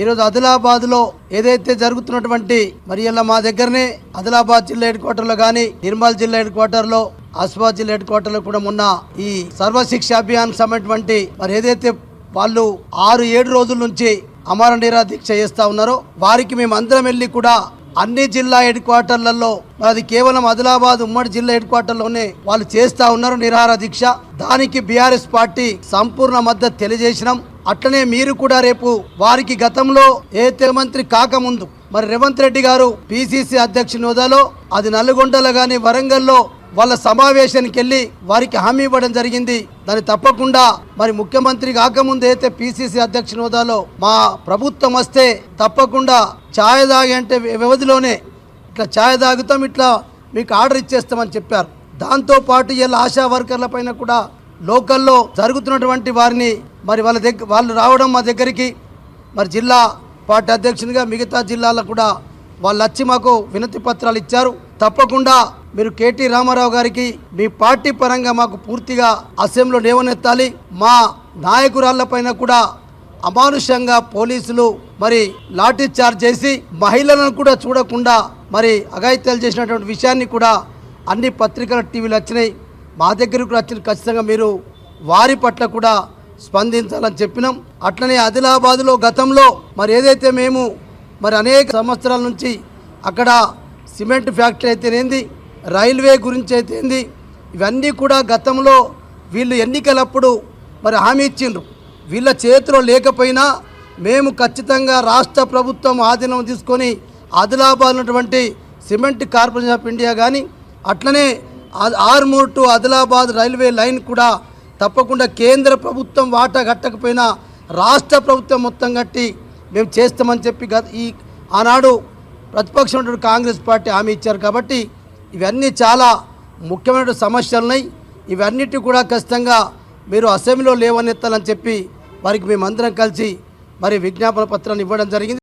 ఈరోజు ఆదిలాబాద్లో ఏదైతే జరుగుతున్నటువంటి మరి ఇలా మా దగ్గరనే ఆదిలాబాద్ జిల్లా హెడ్ క్వార్టర్లో గానీ నిర్మల్ జిల్లా హెడ్ క్వార్టర్లో ఆసిఫాబాద్ జిల్లా హెడ్ క్వార్టర్లో కూడా ఉన్న ఈ సర్వశిక్ష అభియాన్ సంబంధించి మరి ఏదైతే వాళ్ళు ఆరు ఏడు రోజుల నుంచి అమర నిరా దీక్ష చేస్తా ఉన్నారో వారికి మేము అందరం వెళ్ళి కూడా అన్ని జిల్లా హెడ్ క్వార్టర్లలో అది కేవలం ఆదిలాబాద్ ఉమ్మడి జిల్లా హెడ్ క్వార్టర్లోనే వాళ్ళు చేస్తా ఉన్నారు నిరాహార దీక్ష. దానికి బీఆర్ఎస్ పార్టీ సంపూర్ణ మద్దతు తెలియజేసినాం. అట్లనే మీరు కూడా రేపు వారికి గతంలో ఏ మంత్రి కాకముందు మరి రేవంత్ రెడ్డి గారు పిసిసి అధ్యక్షుని హోదాలో అది నల్గొండలో గాని వరంగల్లో వాళ్ళ సమావేశానికి వెళ్ళి వారికి హామీ ఇవ్వడం జరిగింది. దాన్ని తప్పకుండా మరి ముఖ్యమంత్రి కాకముందు అయితే పిసిసి అధ్యక్షుని హోదాలో మా ప్రభుత్వం వస్తే తప్పకుండా ఛాయ్ తాగే అంటే వ్యవధిలోనే ఇట్లా ఛాయ్ తాగుతాం ఇట్లా మీకు ఆర్డర్ ఇచ్చేస్తామని చెప్పారు. దాంతోపాటు ఇలా ఆశా వర్కర్ల పైన కూడా లోకల్లో జరుగుతున్నటువంటి వారిని మరి వాళ్ళ దగ్గర వాళ్ళు రావడం మా దగ్గరికి మరి జిల్లా పార్టీ అధ్యక్షునిగా మిగతా జిల్లాలకు కూడా వాళ్ళు వచ్చి మాకు వినతి పత్రాలు ఇచ్చారు. తప్పకుండా మీరు కేటీ రామారావు గారికి మీ పార్టీ పరంగా మాకు పూర్తిగా అసెంబ్లీలో లేవనెత్తాలి. మా నాయకురాళ్ళపైన కూడా అమానుషంగా పోలీసులు మరి లాఠీ చార్జ్ చేసి మహిళలను కూడా చూడకుండా మరి అఘాయిత్యాలు చేసినటువంటి విషయాన్ని కూడా అన్ని పత్రికల టీవీలు వచ్చినాయి. మా దగ్గరకు వచ్చిన ఖచ్చితంగా మీరు వారి పట్ల కూడా స్పందించాలని చెప్పినాం. అట్లనే ఆదిలాబాద్లో గతంలో మరి ఏదైతే మేము మరి అనేక సంవత్సరాల నుంచి అక్కడ సిమెంట్ ఫ్యాక్టరీ అయితేనేంది రైల్వే గురించి అయితేంది ఇవన్నీ కూడా గతంలో వీళ్ళు ఎన్నికలప్పుడు మరి హామీ ఇచ్చిండ్రు. వీళ్ళ చేతిలో లేకపోయినా మేము ఖచ్చితంగా రాష్ట్ర ప్రభుత్వం ఆధీనం తీసుకొని ఆదిలాబాద్ ఉన్నటువంటి సిమెంట్ కార్పొరేషన్ ఆఫ్ ఇండియా కానీ అట్లనే Armoor to Adilabad railway line కూడా తప్పకుండా కేంద్ర ప్రభుత్వం వాటా కట్టకపోయినా రాష్ట్ర ప్రభుత్వం మొత్తం కట్టి మేము చేస్తామని చెప్పి గత ఈ ఆనాడు ప్రతిపక్షం కాంగ్రెస్ పార్టీ హామీ ఇచ్చారు కాబట్టి ఇవన్నీ చాలా ముఖ్యమైన సమస్యలున్నాయి ఇవన్నిటి కూడా ఖచ్చితంగా మీరు అసెంబ్లీలో లేవనెత్తాలని చెప్పి వారికి మేమందరం కలిసి మరి విజ్ఞాపన పత్రాన్ని ఇవ్వడం జరిగింది.